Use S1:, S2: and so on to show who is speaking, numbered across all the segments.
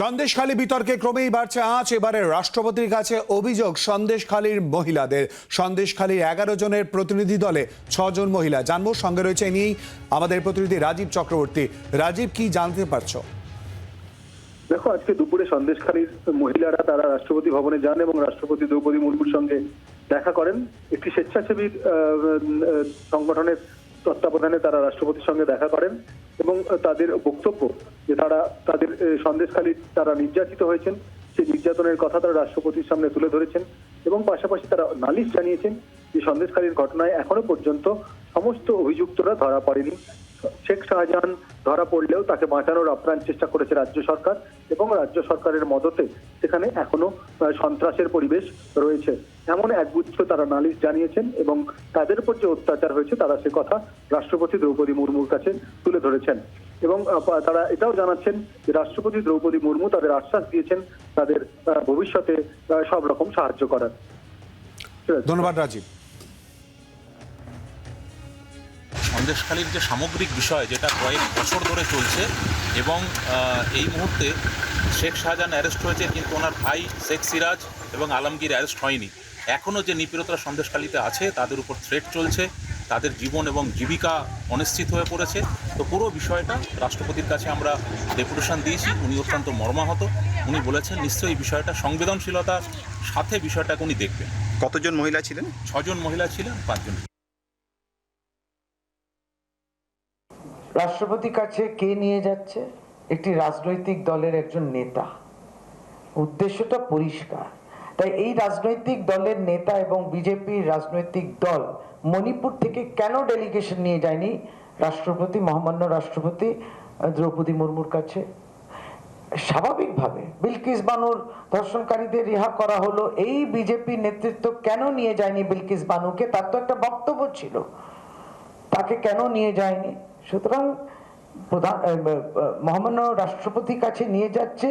S1: সন্দেশখালী বিতর্কে ক্রমেই বাড়ছে আঁচ। এবারে রাষ্ট্রপতির কাছে অভিযোগ সন্দেশখালীর মহিলাদের। সন্দেশখালীর এগারো জনের প্রতিনিধি দলে ছজন মহিলা। জানব সঙ্গে রয়েছে এ নিয়েই আমাদের প্রতিনিধি রাজীব চক্রবর্তী। রাজীব কি জানতে পারছ?
S2: দেখো আজকে দুপুরে সন্দেশখালীর মহিলারা তারা রাষ্ট্রপতি ভবনে যান এবং রাষ্ট্রপতি দ্রৌপদী মুর্মুর সঙ্গে দেখা করেন। একটি স্বেচ্ছাসেবী আহ, আহ, সংগঠনের তত্ত্বাবধানে তারা রাষ্ট্রপতির সঙ্গে দেখা করেন এবং তাদের বক্তব্য যে তারা তাদের সন্দেশখালী তারা নির্যাতিত হয়েছেন, সেই নির্যাতনের কথা তারা রাষ্ট্রপতির সামনে তুলে ধরেছেন এবং পাশাপাশি তারা নালিশ জানিয়েছেন যে সন্দেশখালীর ঘটনায় এখনও পর্যন্ত সমস্ত অভিযুক্তরা ধরা পড়েনি। শেখ শাহজাহান ধরা পড়লেও তাকে বাঁচানোর আপ্রাণ চেষ্টা করেছে রাজ্য সরকার এবং রাজ্য সরকারের মদতে সেখানে এখনও সন্ত্রাসের পরিবেশ রয়েছে। এমন একগুচ্ছ তারা নালিশ জানিয়েছেন এবং তাদের উপর যে অত্যাচার হয়েছে তারা সে কথা রাষ্ট্রপতি দ্রৌপদী মুর্মুর কাছে তুলে ধরেছেন। এবং তারা এটাও জানাচ্ছেন যে রাষ্ট্রপতি দ্রৌপদী মুর্মু তাদের আশ্বাস দিয়েছেন তাদের ভবিষ্যতে সব রকম সাহায্য করার।
S1: ধন্যবাদ রাজীব।
S3: সন্দেশখালীর যে সামগ্রিক বিষয় যেটা কয়েক বছর ধরে চলছে এবং এই মুহূর্তে শেখ শাহজাহান অ্যারেস্ট হয়েছে কিন্তু ওনার ভাই শেখ সিরাজ এবং আলমগীর অ্যারেস্ট হয়নি। এখনও যে নিপীড়তরা সন্দেশখালীতে আছে তাদের উপর থ্রেট চলছে তাদের জীবন এবং জীবিকা অনিশ্চিত হয়ে পড়েছে। তো পুরো বিষয়টা রাষ্ট্রপতির কাছে আমরা ডেপুটেশন দিয়েছি উনি অত্যন্ত মর্মাহত। উনি বলেছেন নিশ্চয়ই এই বিষয়টা সংবেদনশীলতার সাথে বিষয়টাকে উনি দেখবেন।
S4: কতজন মহিলা ছিলেন?
S3: ছজন মহিলা ছিলেন পাঁচজন।
S5: রাষ্ট্রপতির কাছে কে নিয়ে যাচ্ছে? একটি রাজনৈতিক দলের একজন নেতা। উদ্দেশ্যটা পরিষ্কার। তাই এই রাজনৈতিক দলের নেতা এবং বিজেপির রাজনৈতিক দল মণিপুর থেকে কেন ডেলিগেশন নিয়ে যায়নি? রাষ্ট্রপতি, মহামান্য রাষ্ট্রপতি দ্রৌপদী মুর্মুর কাছে। স্বাভাবিকভাবে বিলকিস বানুর ধর্ষণকারীদের রিহা করা হলো। এই বিজেপি নেতৃত্ব কেন নিয়ে যায়নি বিলকিস বানুকে? তার তো একটা বক্তব্য ছিল। তাকে কেন নিয়ে যায়নি? সুতরাং প্রধান মহামান্য রাষ্ট্রপতির কাছে নিয়ে যাচ্ছে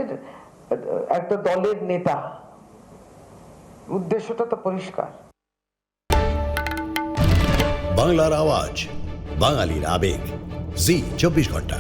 S5: একটা দলের নেতা। উদ্দেশ্যটা তো পরিষ্কার।
S6: বাংলার আওয়াজ, বাঙালির আবেগ। জি, চব্বিশ ঘণ্টা।